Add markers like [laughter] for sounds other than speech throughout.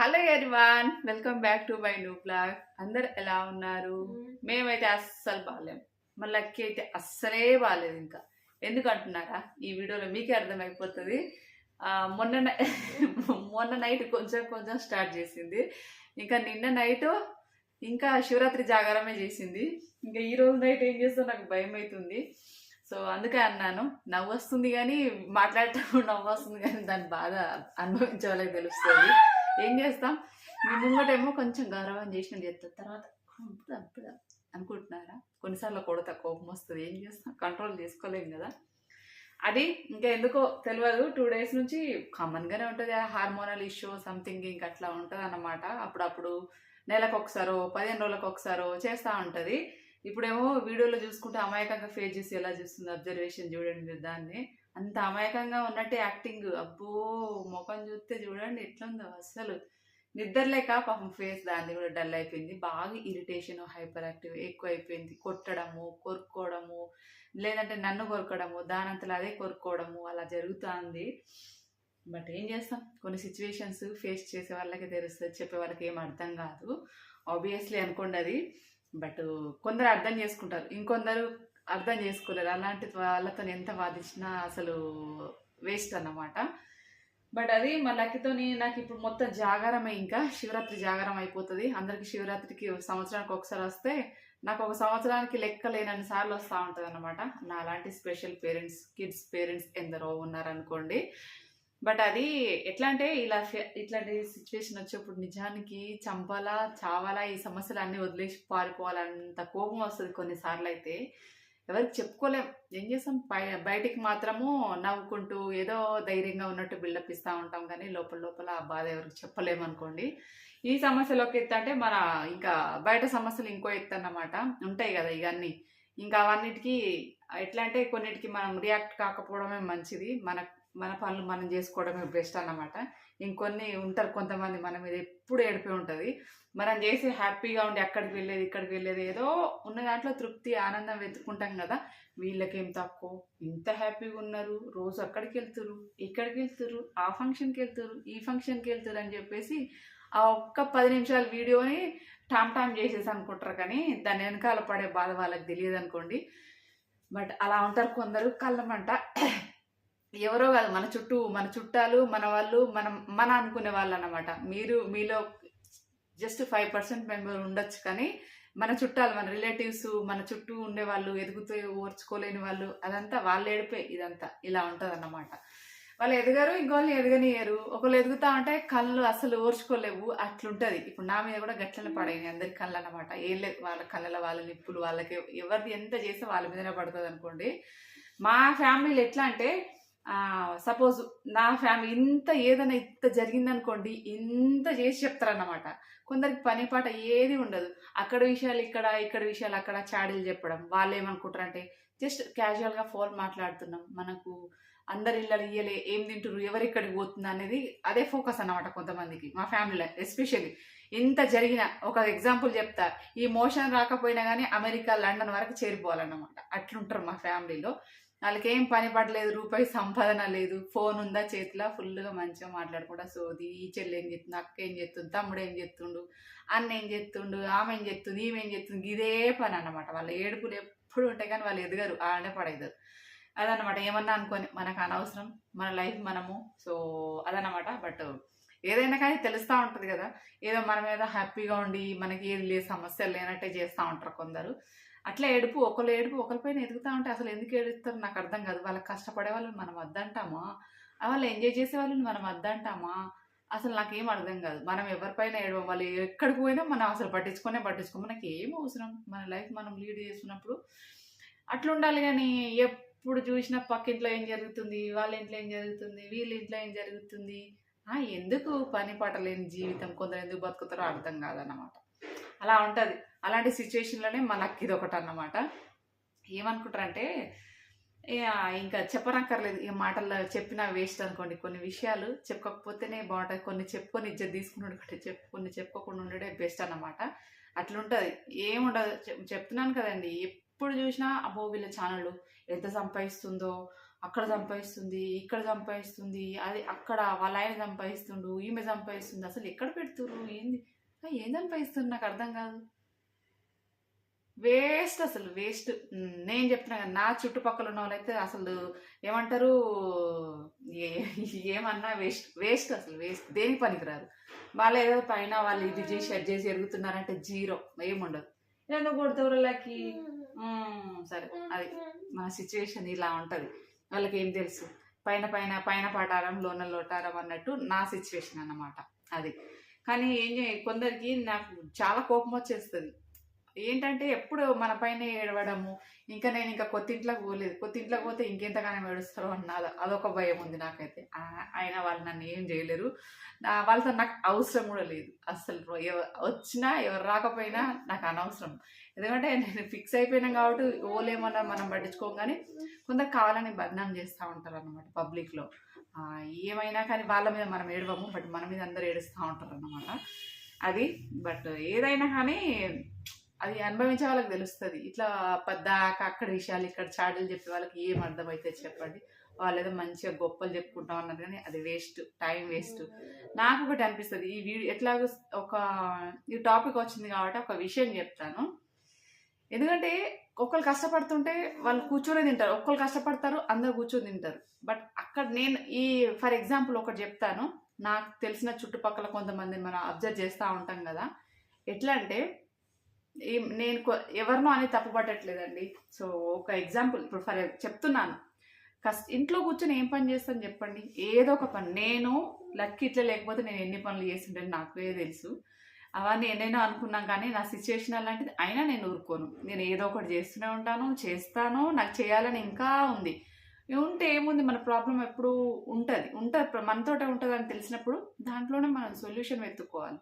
Hello everyone welcome back to my new blog అందరు ఎలా ఉన్నారు? మేమైతే అస్సలు బాగాలేము మా లక్కీ అయితే అస్సలే బాగాలేదు ఇంకా. ఎందుకు అంటున్నారా ఈ వీడియోలో మీకే అర్థమైపోతుంది. మొన్న [laughs] మొన్న నైట్ కొంచెం కొంచెం స్టార్ట్ చేసింది. ఇంకా నిన్న నైట్ ఇంకా శివరాత్రి జాగారమే చేసింది. ఇంకా ఈ రోజు నైట్ ఏం చేస్తా నాకు భయం అవుతుంది సో అందుకే అన్నాను నవ్వు వస్తుంది కానీ మాట్లాడటం నవ్వు వస్తుంది కానీ దాని బాధ అనుభవించే వాళ్ళకి తెలుస్తుంది. ఏం చేస్తాం? మీ ముంగటేమో కొంచెం గౌరవం చేసిన చేస్తాం తర్వాత అప్పుడు అనుకుంటున్నారా? కొన్నిసార్లు కొడతా కోపం వస్తుంది. ఏం చేస్తాం? కంట్రోల్ చేసుకోలేం కదా. అది ఇంకా ఎందుకో తెలియదు టూ డేస్ నుంచి కామన్గానే ఉంటుంది హార్మోనల్ ఇష్యూ సంథింగ్ ఇంక అట్లా ఉంటుంది అన్నమాట అప్పుడప్పుడు నెలకు ఒకసారో పదిహేను రోజులకు ఒకసారో చేస్తూ ఉంటుంది. ఇప్పుడేమో వీడియోలో చూసుకుంటే అమాయకంగా ఫేస్ చేసి ఎలా చూస్తుంది? అబ్జర్వేషన్ చూడండి మీరు దాన్ని. అంత అమాయకంగా ఉన్నట్టే యాక్టింగ్. అబ్బో ముఖం చూస్తే చూడండి ఎట్లుందో అసలు నిద్రలేక పాపం ఫేస్ దాన్ని కూడా డల్ అయిపోయింది. బాగా ఇరిటేషన్ హైపర్ యాక్టివ్ ఎక్కువ అయిపోయింది కొట్టడము కొరుక్కోవడము లేదంటే నన్ను కొరకడము దానంతలో అదే కొరుక్కోవడము అలా జరుగుతుంది. బట్ ఏం చేస్తాం? కొన్ని సిచ్యువేషన్స్ ఫేస్ చేసే వాళ్ళకి తెలుస్తుంది. చెప్పే వాళ్ళకి ఏం అర్థం కాదు. ఆబ్వియస్లీ అనుకోండి అది. బట్ కొందరు అర్థం చేసుకుంటారు. ఇంకొందరు అర్థం చేసుకోలేరు అలాంటి వాళ్ళతో ఎంత వాదించినా అసలు వేస్ట్ అన్నమాట. బట్ అది మా లక్కీతోని నాకు ఇప్పుడు మొత్తం జాగారమే ఇంకా. శివరాత్రి జాగారం అయిపోతుంది. అందరికి శివరాత్రికి సంవత్సరానికి ఒకసారి వస్తే నాకు ఒక సంవత్సరానికి లెక్క లేనన్ని సార్లు వస్తూ ఉంటుంది అనమాట నా అలాంటి స్పెషల్ పేరెంట్స్ కిడ్స్ పేరెంట్స్ ఎందరో ఉన్నారనుకోండి. బట్ అది ఎట్లా అంటే ఇలా ఇట్లాంటి సిచ్యువేషన్ వచ్చేప్పుడు నిజానికి చంపాలా చావాలా ఈ సమస్యలు అన్నీ వదిలేసి పారిపోవాలంత కోపం వస్తుంది కొన్నిసార్లు అయితే ఎవరికి చెప్పుకోలేం. ఏం చేస్తాం? బయటికి మాత్రము నవ్వుకుంటూ ఏదో ధైర్యంగా ఉన్నట్టు బిల్డప్ ఇస్తూ ఉంటాం కానీ లోపల లోపల ఆ బాధ ఎవరికి చెప్పలేము అనుకోండి ఈ సమస్యలోకి ఎత్తంటే మన ఇంకా బయట సమస్యలు ఇంకో ఎత్తు అన్నమాట. ఉంటాయి కదా ఇవన్నీ. ఇంకా అవన్నిటికీ ఎట్లా అంటే కొన్నిటికి మనం రియాక్ట్ కాకపోవడమే మంచిది. మన మన పనులు మనం చేసుకోవడమే బెస్ట్ అన్నమాట. ఇంకొన్ని ఉంటారు కొంతమంది మన మీద ఎప్పుడు ఏడిపోయి ఉంటుంది. మనం చేసి హ్యాపీగా ఉండి అక్కడికి వెళ్ళేది ఇక్కడికి వెళ్ళేది ఏదో ఉన్న దాంట్లో తృప్తి ఆనందం వెతుక్కుంటాం కదా. వీళ్ళకేం తక్కువ? ఇంత హ్యాపీగా ఉన్నారు. రోజు అక్కడికి వెళ్తురు ఇక్కడికి వెళ్తురు ఆ ఫంక్షన్కి వెళ్తురు ఈ ఫంక్షన్కి వెళ్తురు అని చెప్పేసి ఆ ఒక్క పది నిమిషాల వీడియోని టామ్ టామ్ చేసేసి అనుకుంటారు కానీ దాని వెనకాల పడే బాధ వాళ్ళకి తెలియదు అనుకోండి. బట్ అలా ఉంటారు కొందరు కళ్ళమంట ఎవరో కాదు మన చుట్టూ మన చుట్టాలు మన వాళ్ళు మనం మన అనుకునే వాళ్ళు అనమాట మీరు మీలో జస్ట్ ఫైవ్ పర్సెంట్ మెంబర్ ఉండొచ్చు కానీ మన చుట్టాలు మన రిలేటివ్స్ మన చుట్టూ ఉండే వాళ్ళు ఎదుగుతూ ఓర్చుకోలేని వాళ్ళు అదంతా వాళ్ళు ఏడిపే ఇదంతా. ఇలా ఉంటుంది అన్నమాట వాళ్ళు ఎదగరు ఇంకోళ్ళని ఎదగనియరు ఒకళ్ళు ఎదుగుతా ఉంటే కళ్ళు అసలు ఓర్చుకోలేవు అట్లుంటది. ఇప్పుడు నా మీద కూడా గట్లనే పడైనాయి అందరి కళ్ళు అనమాట ఏం లేదు వాళ్ళ కళ్ళలో వాళ్ళ నిప్పులు వాళ్ళకి ఎవరిది ఎంత చేస్తే వాళ్ళ మీదనే పడుతుంది అనుకోండి మా ఫ్యామిలీలు ఎట్లా అంటే సపోజ్ నా ఫ్యామిలీ ఇంత ఏదైనా ఇంత జరిగిందనుకోండి ఇంత చేసి చెప్తారన్నమాట. కొందరికి పని పాట ఏది ఉండదు. అక్కడ విషయాలు ఇక్కడ ఇక్కడ విషయాలు అక్కడ చాడీలు చెప్పడం. వాళ్ళు ఏమనుకుంటారంటే జస్ట్ క్యాజువల్గా ఫోన్ మాట్లాడుతున్నాం. మనకు అందరి ఇళ్ళలు ఇయ్యలే. ఏం తింటారు ఎవరు ఇక్కడికి పోతుంది? అనేది అదే ఫోకస్ అన్నమాట కొంతమందికి మా ఫ్యామిలీలో ఎస్పెషల్లీ ఇంత జరిగిన ఒక ఎగ్జాంపుల్ చెప్తా. ఈ మోషన్ రాకపోయినా కానీ అమెరికా లండన్ వరకు చేరిపోవాలన్నమాట. అట్లుంటారు మా ఫ్యామిలీలో వాళ్ళకి ఏం పని పడలేదు రూపాయి సంపాదన లేదు ఫోన్ ఉందా చేతిలో ఫుల్గా మంచిగా మాట్లాడుకుంటా సోది ఈ చెల్లి ఏం చెప్తుంది అక్క ఏం చెప్తుంది తమ్ముడు ఏం చేస్తుండు అన్న ఏం చేస్తుండు ఆమె ఏం చెప్తుంది ఈమె ఏం చెప్తుంది ఇదే పని అన్నమాట. వాళ్ళ ఏడుపులు ఎప్పుడు ఉంటాయి కానీ వాళ్ళు ఎదగరు ఆడనే పడేదారు అదనమాట ఏమన్నా అనుకోని మనకు అనవసరం మన లైఫ్ మనము సో అదనమాట బట్ ఏదైనా కానీ తెలుస్తూ ఉంటుంది కదా ఏదో మన మీద హ్యాపీగా ఉండి మనకి ఏది లేదు సమస్యలు లేనట్టే చేస్తూ ఉంటారు కొందరు. అట్లా ఏడుపు ఒకళ్ళు ఏడుపు ఒకరిపైన ఎదుగుతూ ఉంటే అసలు ఎందుకు ఏడుస్తారు? నాకు అర్థం కాదు. వాళ్ళకి కష్టపడే వాళ్ళని మనం వద్దంటామా? వాళ్ళు ఎంజాయ్ చేసే వాళ్ళని మనం వద్దంటామా? అసలు నాకేం అర్థం కాదు. మనం ఎవరిపైన ఏడవం? వాళ్ళు ఎక్కడికి పోయినా మనం అసలు పట్టించుకునే పట్టించుకో మనకి ఏం అవసరం? మన లైఫ్ మనం లీడ్ చేస్తున్నప్పుడు అట్లా ఉండాలి కానీ ఎప్పుడు చూసినా పక్కింట్లో ఏం జరుగుతుంది? వాళ్ళ ఇంట్లో ఏం జరుగుతుంది? వీళ్ళ ఇంట్లో ఏం జరుగుతుంది? ఎందుకు పని పాట లేని జీవితం కొందరు ఎందుకు బతుకుతారో అర్థం కాదన్నమాట. అలా ఉంటుంది. అలాంటి సిచ్యువేషన్లోనే మనకి ఇది ఒకటి అన్నమాట. ఏమనుకుంటారంటే ఇక ఇంకా చెప్పనక్కర్లేదు. ఈ మాటల్లో చెప్పినా వేస్ట్ అనుకోండి. కొన్ని విషయాలు చెప్పకపోతేనే బాగుంటుంది. కొన్ని చెప్పుకొని ఇజ్జత్ తీసుకున్నాడు కంటే చెప్పు కొన్ని చెప్పుకోకుండా ఉండడే బెస్ట్ అన్నమాట. అట్లుంటుంది. ఏముండదు. చెప్- చెప్తున్నాను కదండి. ఎప్పుడు చూసినా అబ్బో వీళ్ళ ఛానళ్ళు ఎంత సంపాదిస్తుందో అక్కడ సంపాదిస్తుంది ఇక్కడ సంపాదిస్తుంది అది అక్కడ వాళ్ళ ఆయన సంపాదిస్తుండు ఈమె సంపాదిస్తుంది అసలు ఎక్కడ పెడుతురు ఏంది? ఆ, ఏం నాకు అర్థం కాదు. వేస్ట్ అసలు వేస్ట్. నేను చెప్తున్నా కదా, నా చుట్టుపక్కల ఉన్న వాళ్ళైతే అసలు ఏమంటారు? ఏ- ఏమన్నా వేస్ట్ వేస్ట్ అసలు వేస్ట్. దేనికి పనికిరారు వాళ్ళు ఏదో పైన వాళ్ళు ఇది చేసి అది చేసి ఎరుగుతున్నారంటే జీరో. ఏముండదు. ఎందుకు వాళ్ళకి సరే అది మన సిచ్యువేషన్ ఇలా ఉంటుంది. వాళ్ళకి ఏం తెలుసు? పైన పైన పైన పాటారం లోన లోటారం అన్నట్టు నా సిచ్యువేషన్ అన్నమాట. అది. కానీ ఏం కొందరికి నాకు చాలా కోపం వచ్చేస్తుంది. ఏంటంటే ఎప్పుడు మన పైన ఏడవడము ఇంకా నేను ఇంకా కొత్తింట్లోకి పోలేదు. కొత్తింట్లోకి పోతే ఇంకెంతగానో ఏడుస్తారో అన్నది అదొక భయం ఉంది నాకైతే. అయినా వాళ్ళు నన్ను ఏం చేయలేరు. నా- వాళ్ళతో నాకు అవసరం కూడా లేదు. అస్సలు వచ్చినా ఎవరు రాకపోయినా నాకు అనవసరం. ఎందుకంటే నేను ఫిక్స్ అయిపోయినా కాబట్టి ఓలేమన్నా మనం పట్టించుకోం కానీ కొందరు కావాలని బదనాం చేస్తూ ఉంటారు అనమాట పబ్లిక్లో. ఏమైనా కానీ వాళ్ళ మీద మనం ఏడవము బట్ మన మీద అందరు ఏడుస్తూ ఉంటారు అనమాట అది బట్ ఏదైనా కానీ అది అనుభవించే వాళ్ళకి తెలుస్తుంది. ఇట్లా పద్దాక అక్కడ విషయాలు ఇక్కడ చాటలు చెప్పే వాళ్ళకి ఏం అర్థమైతే చెప్పండి. వాళ్ళు ఏదో మంచిగా గొప్పలు చెప్పుకుంటాం అన్నారు కానీ అది వేస్ట్ టైం వేస్ట్. నాకు ఒకటి అనిపిస్తుంది. ఈ వీడియో ఎట్లాగో ఒక ఈ టాపిక్ వచ్చింది కాబట్టి ఒక విషయం చెప్తాను. ఎందుకంటే ఒకళ్ళు కష్టపడుతుంటే వాళ్ళు కూర్చొని తింటారు. ఒక్కరు కష్టపడతారు అందరు కూర్చొని తింటారు. బట్ అక్కడ నేను ఈ ఫర్ ఎగ్జాంపుల్ ఒకటి చెప్తాను. నాకు తెలిసిన చుట్టుపక్కల కొంతమంది మనం అబ్జర్వ్ చేస్తూ ఉంటాం కదా. ఎట్లా అంటే నేను ఎవరినో అనేది తప్పుపట్టట్లేదండి. సో ఒక ఎగ్జాంపుల్ ఇప్పుడు ఫర్ చెప్తున్నాను. కష్ట ఇంట్లో కూర్చొని ఏం పని చేస్తాను చెప్పండి? ఏదో ఒక పని. నేను లక్కి ఇట్లా లేకపోతే నేను ఎన్ని పనులు చేస్తుంటే నాకే తెలుసు. అవన్నీ ఎన్నైనా అనుకున్నాం కానీ నా సిచ్యువేషన్ అలాంటిది అయినా నేను ఊరుకోను. నేను ఏదో ఒకటి చేస్తూనే ఉంటాను చేస్తాను నాకు చేయాలని ఇంకా ఉంది. ఉంటే ఏముంది? మన ప్రాబ్లం ఎప్పుడు ఉంటుంది. ఉంటుంది మనతోటే ఉంటుంది అని తెలిసినప్పుడు దాంట్లోనే మనం సొల్యూషన్ వెతుక్కోవాలి.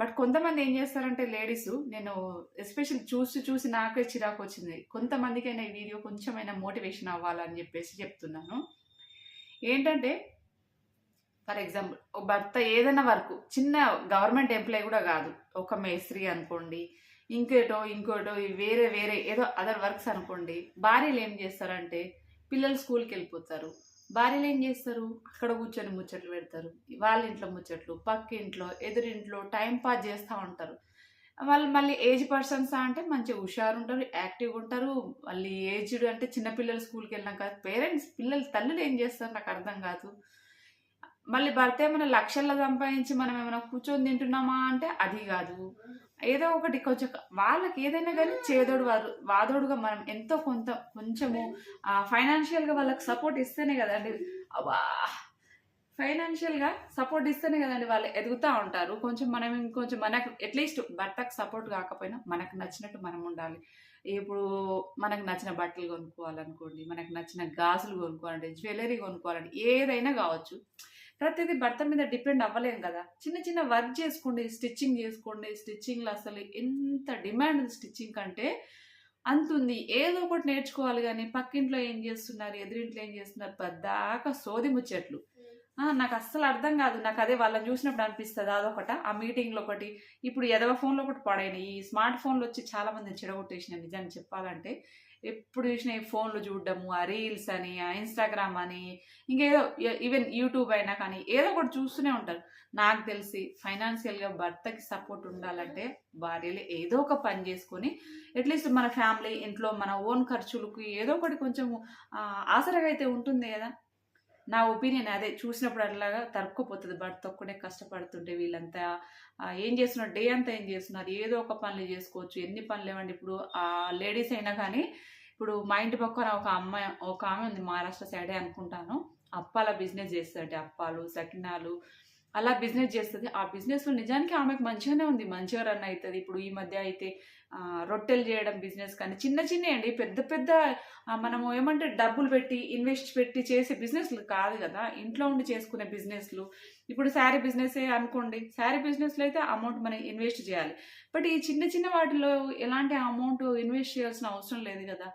బట్ కొంతమంది ఏం చేస్తారంటే లేడీస్ నేను ఎస్పెషల్ చూసి చూసి నాకే చిరాకు వచ్చింది. కొంతమందికైనా ఈ వీడియో కొంచెమైనా మోటివేషన్ అవ్వాలని చెప్పేసి చెప్తున్నాను. ఏంటంటే ఫర్ ఎగ్జాంపుల్ ఒక భర్త ఏదైనా వర్క్ చిన్న గవర్నమెంట్ ఎంప్లాయ్ కూడా కాదు. ఒక మేస్త్రి అనుకోండి ఇంకేటో ఇంకోటో వేరే వేరే ఏదో అదర్ వర్క్స్ అనుకోండి భార్యలు ఏం చేస్తారంటే పిల్లలు స్కూల్కి వెళ్ళిపోతారు. భార్యలు ఏం చేస్తారు? అక్కడ కూర్చొని ముచ్చట్లు పెడతారు. వాళ్ళ ఇంట్లో ముచ్చట్లు పక్క ఇంట్లో ఎదురింట్లో టైం పాస్ చేస్తూ ఉంటారు. వాళ్ళు మళ్ళీ ఏజ్ పర్సన్స్ అంటే మంచిగా హుషారు ఉంటారు యాక్టివ్గా ఉంటారు. మళ్ళీ ఏజ్డ్ అంటే చిన్నపిల్లలు స్కూల్కి వెళ్ళినాక పేరెంట్స్ పిల్లలు తల్లులు ఏం చేస్తారు? నాకు అర్థం కాదు. మళ్ళీ భర్త ఏమైనా లక్షల్లో సంపాదించి మనం ఏమైనా కూర్చొని తింటున్నామా అంటే అది కాదు. ఏదో ఒకటి కొంచెం వాళ్ళకి ఏదైనా కానీ చేదోడు వారు వాదోడుగా మనం ఎంతో కొంత కొంచెము ఫైనాన్షియల్గా వాళ్ళకి సపోర్ట్ ఇస్తేనే కదండి. అబ్బా! ఫైనాన్షియల్గా సపోర్ట్ ఇస్తేనే కదండి వాళ్ళు ఎదుగుతూ ఉంటారు. కొంచెం మనం ఇంకొంచెం మనకు అట్లీస్ట్ భర్తకు సపోర్ట్ కాకపోయినా మనకు నచ్చినట్టు మనం ఉండాలి. ఇప్పుడు మనకు నచ్చిన బట్టలు కొనుక్కోవాలనుకోండి మనకు నచ్చిన గాజులు కొనుక్కోవాలంటే జ్యువెలరీ కొనుక్కోవాలంటే ఏదైనా కావచ్చు. ప్రతిదీ భర్త మీద డిపెండ్ అవ్వలేం కదా. చిన్న చిన్న వర్క్ చేసుకోండి స్టిచ్చింగ్ చేసుకోండి. స్టిచ్చింగ్లో అసలు ఎంత డిమాండ్ ఉంది స్టిచ్చింగ్ కంటే? అంతుంది ఏదో ఒకటి నేర్చుకోవాలి కానీ పక్కింట్లో ఏం చేస్తున్నారు ఎదురింట్లో ఏం చేస్తున్నారు పద్దాక సోది ముచ్చట్లు. నాకు అస్సలు అర్థం కాదు. నాకు అదే వాళ్ళని చూసినప్పుడు అనిపిస్తుంది. అదొకట? ఆ మీటింగ్లో ఒకటి. ఇప్పుడు ఎదవ ఫోన్లో ఒకటి పడైన ఈ స్మార్ట్ ఫోన్లు వచ్చి చాలా మంది చెడగొట్టేసిన నిజాన్ని చెప్పాలంటే. ఎప్పుడు చూసినా ఈ ఫోన్లు చూడడము ఆ రీల్స్ అని ఆ ఇన్స్టాగ్రామ్ అని ఇంకేదో ఈవెన్ యూట్యూబ్ అయినా కానీ ఏదో ఒకటి చూస్తూనే ఉంటారు. నాకు తెలిసి ఫైనాన్షియల్గా భర్తకి సపోర్ట్ ఉండాలంటే భార్యలు ఏదో ఒక పని చేసుకొని అట్లీస్ట్ మన ఫ్యామిలీ ఇంట్లో మన ఓన్ ఖర్చులకు ఏదో ఒకటి కొంచెం ఆసరగా అయితే ఉంటుంది కదా. నా ఒపీనియన్ అదే చూసినప్పుడు అట్లాగా తరుక్కుపోతుంది. బట్ తక్కువనే కష్టపడుతుంటే వీళ్ళంతా ఏం చేస్తున్నారు? డే అంతా ఏం చేస్తున్నారు? ఏదో ఒక పనులు చేసుకోవచ్చు. ఎన్ని పనులు ఏమండి ఇప్పుడు ఆ లేడీస్ అయినా కానీ ఇప్పుడు మా ఇంటి పక్కన ఒక అమ్మాయి ఒక ఆమె ఉంది. మహారాష్ట్ర సైడే అనుకుంటాను. అప్పాల బిజినెస్ చేస్తుంది అప్పాలు సకినాలు అలా బిజినెస్ చేస్తుంది. ఆ బిజినెస్లో నిజానికి ఆమెకు మంచిగానే ఉంది. మంచిగా రన్ అవుతుంది ఇప్పుడు ఈ మధ్య అయితే రొట్టెలు చేయడం బిజినెస్ కానీ చిన్న చిన్న అండి. పెద్ద పెద్ద మనము ఏమంటే డబ్బులు పెట్టి ఇన్వెస్ట్ పెట్టి చేసే బిజినెస్లు కాదు కదా. ఇంట్లో ఉండి చేసుకునే బిజినెస్లు ఇప్పుడు శారీ బిజినెస్ అనుకోండి. శారీ బిజినెస్లో అయితే అమౌంట్ మనం ఇన్వెస్ట్ చేయాలి. బట్ ఈ చిన్న చిన్న వాటిలో ఎలాంటి అమౌంట్ ఇన్వెస్ట్ చేయాల్సిన అవసరం లేదు కదా.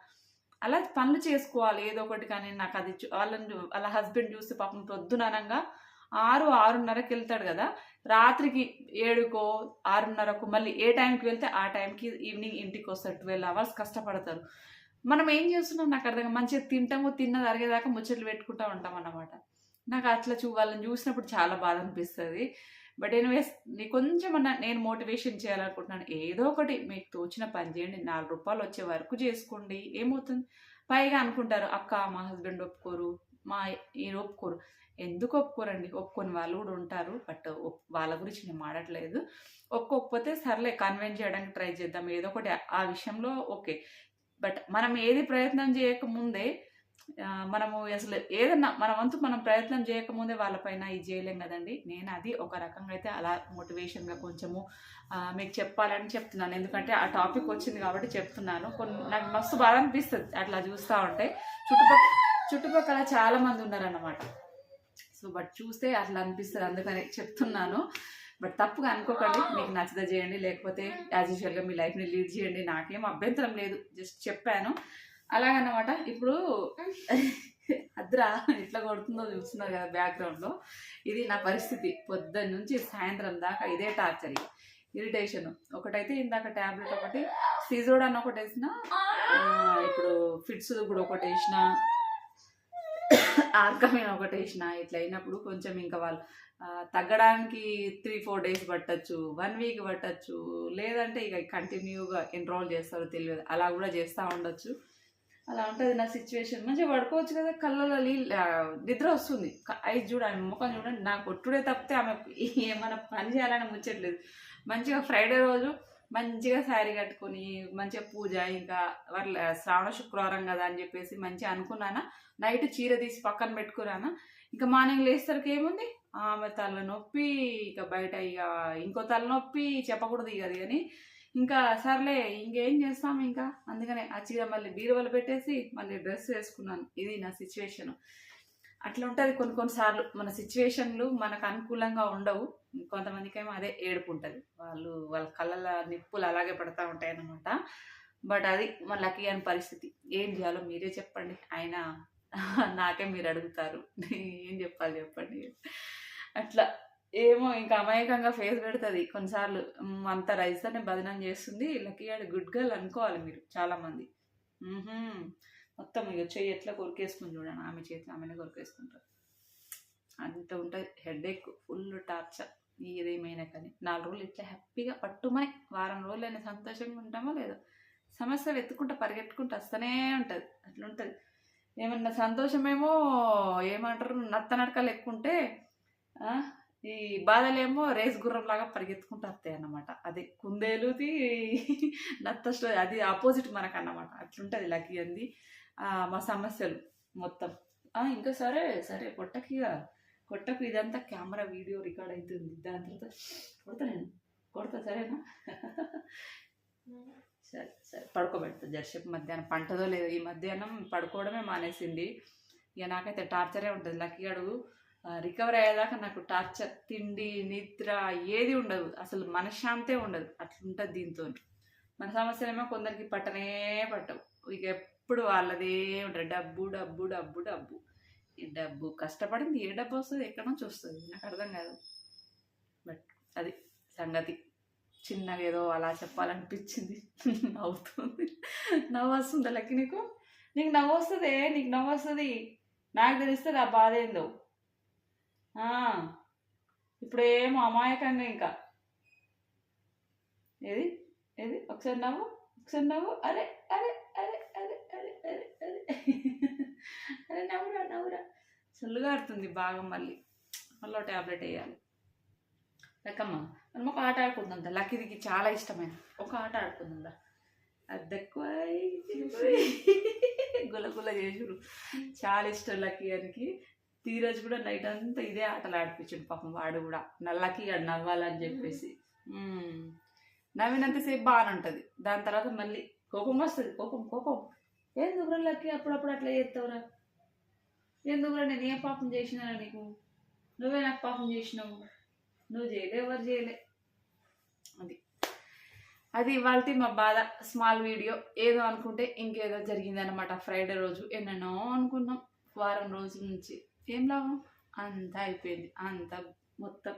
అలా పనులు చేసుకోవాలి. ఏదో ఒకటి కానీ నాకు అది వాళ్ళని వాళ్ళ హస్బెండ్ చూస్తే పాపం పొద్దుననంగా ఆరు ఆరున్నరకి వెళ్తాడు కదా. రాత్రికి ఏడుకో ఆరున్నరకు మళ్ళీ ఏ టైంకి వెళ్తే ఆ టైంకి ఈవినింగ్ ఇంటికి వస్తారు. ట్వెల్వ్ అవర్స్ కష్టపడతారు. మనం ఏం చేస్తున్నాం? నాకు అర్థం మంచిగా తింటాము తిన్నది అరిగేదాకా ముచ్చట్లు పెట్టుకుంటా ఉంటాం అన్నమాట. నాకు అట్లా చూ వాళ్ళని చూసినప్పుడు చాలా బాధ అనిపిస్తుంది. బట్ ఎనీవేస్ నీ కొంచెం అన్న నేను మోటివేషన్ చేయాలనుకుంటున్నాను. ఏదో ఒకటి మీకు తోచిన పని చేయండి. నాలుగు రూపాయలు వచ్చే వరకు చేసుకోండి. ఏమవుతుంది? పైగా అనుకుంటారు అక్క మా హస్బెండ్ ఒప్పుకోరు. మా ఈయన ఒప్పుకోరు. ఎందుకు ఒప్పుకోరండి? ఒప్పుకొని వాళ్ళు కూడా ఉంటారు. బట్ వాళ్ళ గురించి నేను మాడట్లేదు ఒప్పుకోకపోతే సర్లే కన్వెన్స్ చేయడానికి ట్రై చేద్దాం. ఏదో ఒకటి ఆ విషయంలో ఓకే. బట్ మనం ఏది ప్రయత్నం చేయకముందే మనము అసలు ఏదన్నా మన వంతు మనం ప్రయత్నం చేయకముందే వాళ్ళపైన ఇది చేయలేం కదండి. నేను అది ఒక రకంగా అయితే అలా మోటివేషన్గా కొంచెము మీకు చెప్పాలని చెప్తున్నాను. ఎందుకంటే ఆ టాపిక్ వచ్చింది కాబట్టి చెప్తున్నాను. కొన్ని నాకు మస్తు బాధ అనిపిస్తుంది. అట్లా చూస్తూ ఉంటే. చుట్టుపక్కల చుట్టుపక్కల చాలా మంది ఉన్నారన్నమాట. సో బట్ చూస్తే అట్లా అనిపిస్తుంది. అందుకని చెప్తున్నాను. బట్ తప్పుగా అనుకోకండి. మీకు నచ్చదా చేయండి. లేకపోతే యాజ్ యూజువల్గా మీ లైఫ్ని లీడ్ చేయండి. నాకేం అభ్యంతరం లేదు. జస్ట్ చెప్పాను. అలాగన్నమాట. ఇప్పుడు అద్రా ఎట్లా కొడుతుందో చూస్తున్నారు కదా బ్యాక్గ్రౌండ్లో ఇది నా పరిస్థితి. పొద్దున్న నుంచి సాయంత్రం దాకా ఇదే టార్చర్ ఇరిటేషన్ ఒకటైతే ఇందాక ట్యాబ్లెట్ ఒకటి. సిజోడ్ అని ఒకటి వేసిన ఇప్పుడు ఫిట్స్ కూడా ఒకటి వేసిన ఆర్కమైన ఒకటి వేసిన ఇట్లా అయినప్పుడు కొంచెం ఇంకా వాళ్ళు తగ్గడానికి త్రీ ఫోర్ డేస్ పట్టచ్చు వన్ వీక్ పట్టచ్చు లేదంటే ఇక కంటిన్యూగా ఎన్రోల్ చేస్తారో తెలియదు. అలా కూడా చేస్తూ ఉండొచ్చు. అలా ఉంటుంది నా సిచ్యువేషన్ మంచిగా పడుకోవచ్చు కదా కళ్ళలో నీళ్ళు నిద్ర వస్తుంది. క- ఐదు చూడండి ముఖం చూడండి నాకు కొట్టుడే తప్పితే ఆమె ఏమైనా పని చేయాలని ముచ్చట్లేదు. మంచిగా ఫ్రైడే రోజు మంచిగా శారీ కట్టుకొని మంచిగా పూజ ఇంకా వాళ్ళ శ్రావణ శుక్రవారం కదా అని చెప్పేసి మంచిగా అనుకున్నానా? నైట్ చీర తీసి పక్కన పెట్టుకున్నానా ఇంకా మార్నింగ్ లేసరికి ఏముంది? ఆమె తలనొప్పి ఇక బయట ఇక ఇంకో తలనొప్పి చెప్పకూడదు ఇక అది కానీ ఇంకా సర్లే ఇంకేం చేస్తాం ఇంకా? అందుకనే ఆ చీర మళ్ళీ బీరువలు పెట్టేసి మళ్ళీ డ్రెస్ వేసుకున్నాను. ఇది నా సిచ్యువేషన్. అట్లా ఉంటుంది కొన్ని కొన్నిసార్లు మన సిచ్యువేషన్లు మనకు అనుకూలంగా ఉండవు. కొంతమందికి ఏమో అదే ఏడుపు ఉంటుంది వాళ్ళు వాళ్ళ కళ్ళ నిప్పులు అలాగే పడతా ఉంటాయి అన్నమాట బట్ అది మన లక్కీ అని పరిస్థితి. ఏం చేయాలో మీరే చెప్పండి. ఆయన నాకే మీరు అడుగుతారు. ఏం చెప్పాలి చెప్పండి. అట్లా ఏమో ఇంకా అమాయకంగా ఫేస్ పెడుతుంది. కొన్నిసార్లు అంత రైస్తోనే బదనం చేస్తుంది. లక్కీ గాడి గుడ్ గర్ల్ అనుకోవాలి మీరు చాలామంది. మొత్తం ఇక చెయ్యి ఎట్లా కొరికేసుకుని చూడండి. ఆమె చేతిలో ఆమెనే కొరికేసుకుంటారు అంత ఉంటుంది. హెడేక్ ఫుల్ టార్చర్ ఏదేమైనా కానీ. నాలుగు రోజులు ఇట్లా హ్యాపీగా పట్టుమని వారం రోజులైనా సంతోషంగా ఉంటామో లేదో. సమస్య వెతుకుంటా పరిగెట్టుకుంటూ వస్తూనే ఉంటుంది. అట్లా ఉంటుంది. ఏమన్నా సంతోషమేమో ఏమంటారు? నత్త నడకలు ఎక్కుంటే ఈ బాధలేమో రేస్ గుర్రంలాగా పరిగెత్తుకుంటూ వస్తాయి అన్నమాట. అది కుందేలుది నత్త స్టోరీ అది ఆపోజిట్ మనకు అన్నమాట అట్లుంటుంది లక్కీ అంది. మా సమస్యలు మొత్తం. ఇంకా సరే సరే పొట్టకి ఇక. కొట్టకు ఇదంతా కెమెరా వీడియో రికార్డ్ అవుతుంది. దాని తర్వాత కొడతా నేను. కొడతా సరేనా? సరే సరే పడుకోబెడతా. జర్షిప్ మధ్యాహ్నం. పంటదో లేదు ఈ మధ్యాహ్నం పడుకోవడమే మానేసింది. ఇక నాకైతే టార్చరే ఉంటుంది. లక్కీ అడుగు. రికవర్ అయ్యేదాకా నాకు టార్చర్ తిండి నిద్ర ఏది ఉండదు. అసలు మనశ్శాంతే ఉండదు. అట్లుంటుంది దీంతో. మన సమస్యలేమో కొందరికి పట్టనే పట్టవు. ఇక ఎప్పుడు వాళ్ళదే ఉంటుంది. డబ్బు డబ్బు డబ్బు డబ్బు. డబ్బు కష్టపడింది ఏ డబ్బు వస్తుంది ఎక్కడి నుంచి వస్తుంది? నాకు అర్థం కాదు. బట్ అది సంగతి. చిన్నగా ఏదో అలా చెప్పాలనిపించింది. [laughs] నవ్వుతుంది. నవ్వు వస్తుందా లక్కి నీకు? నీకు నవ్వు వస్తుంది నీకు నవ్వు వస్తుంది నాకు తెలిస్తే ఆ బాధ ఏందో. ఇప్పుడు ఇప్పుడేమో అమాయకంగా ఇంకా. ఏది? ఏది? ఒకసారి నవ్వు ఒకసారి నవ్వు. అరే అరే నవ్వురా నవ్వురా. చల్లుగా ఆడుతుంది బాగా మళ్ళీ. మళ్ళీ ట్యాబ్లెట్ వేయాలి. లెక్కమ్మ మనం ఒక ఆట ఆడుకుందాం లక్కీదికి చాలా ఇష్టమైన. ఒక ఆట ఆడుకుందా అద్దెక్కువ గులగుల చేసుడు. చాలా ఇష్టం లక్కీ గారికి తీరజ్ కూడా నైట్ అంతా ఇదే ఆటలు ఆడిపించాడు పాపం వాడు కూడా. నల్లకి గాడు నవ్వాలని చెప్పేసి. నవ్వినంతసేపు బాగానే ఉంటుంది. దాని తర్వాత మళ్ళీ కోపం వస్తుంది. కోపం కోపం. ఎందుకురా లక్కీ అప్పుడప్పుడు అట్లా చేస్తావురా? ఎందుకురా నేను ఏ పాపం చేసినా నీకు? నువ్వే నాకు పాపం చేసినావు. నువ్వు చేయలే ఎవరు చేయలే. అది. అది ఇవాళ మా బాధ స్మాల్ వీడియో. ఏదో అనుకుంటే ఇంకేదో జరిగిందనమాట ఫ్రైడే రోజు. ఎన్నెన్నో అనుకున్నాం. వారం రోజుల నుంచి. ఏం లాభం? అంతా అయిపోయింది. అంతా మొత్తం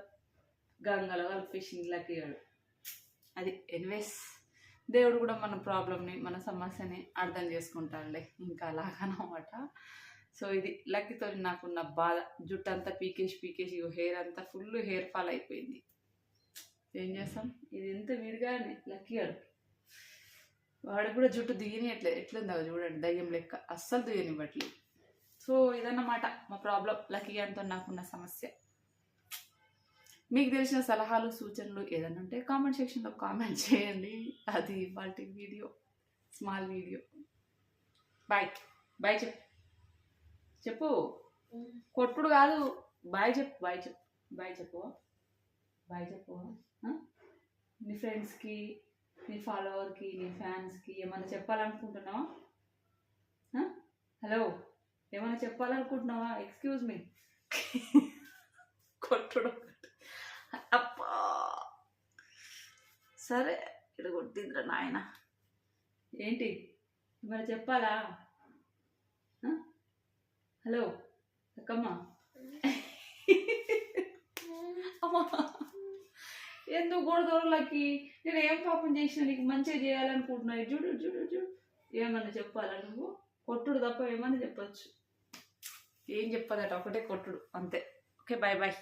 గంగలో కలిపేసింది లక్కీగాడు అది ఎనివేస్. దేవుడు కూడా మన ప్రాబ్లమ్ని మన సమస్యని అర్థం చేసుకుంటాడులే. ఇంకా అలాగనమాట. సో ఇది లక్కీతో నాకున్న బాధ జుట్టు అంతా పీకేసి పీకేసి హెయిర్ అంతా ఫుల్ హెయిర్ ఫాల్ అయిపోయింది. ఏం చేస్తాం? ఇది ఎంత వీడిగానే లక్కీ గాడు వాడు కూడా జుట్టు దిగనియట్లేదు ఎట్లుందో చూడండి దయ్యం లెక్క. అస్సలు దిగనివ్వట్లేదు. సో ఇదన్నమాట మా ప్రాబ్లం లక్కీ గారితో నాకున్న సమస్య. మీకు తెలిసిన సలహాలు సూచనలు ఏదైనా ఉంటే కామెంట్ సెక్షన్లో కామెంట్ చేయండి. అది వాటి video small video. Bye. Bye చెప్పు. చెప్పు. కొట్టుడు కాదు. బాయ్ చెప్పు బాయ్ చెప్పు బాయ్ చెప్పు. బాయ్ చెప్పు? నీ ఫ్రెండ్స్కి నీ ఫాలోవర్కి నీ ఫ్యాన్స్కి ఏమైనా చెప్పాలనుకుంటున్నావా? హలో ఏమైనా చెప్పాలనుకుంటున్నావా? ఎక్స్క్యూజ్ మీ కొట్టుడు అప్పా సరే ఇక్కడ కొట్టిందిరా నాయన. ఏంటి? మరి చెప్పాలా? హలో అక్కమ్మ. అమ్మా. ఎందుకు గొడవలకి నేను ఏం పాపం చేసినా నీకు మంచిగా చేయాలనుకుంటున్నా. చూడు చూడు చూడు. ఏమన్నా చెప్పాలా నువ్వు? కొట్టుడు తప్ప ఏమన్నా చెప్పచ్చు. ఏం చెప్పదట ఒకటే కొట్టుడు అంతే. Okay bye bye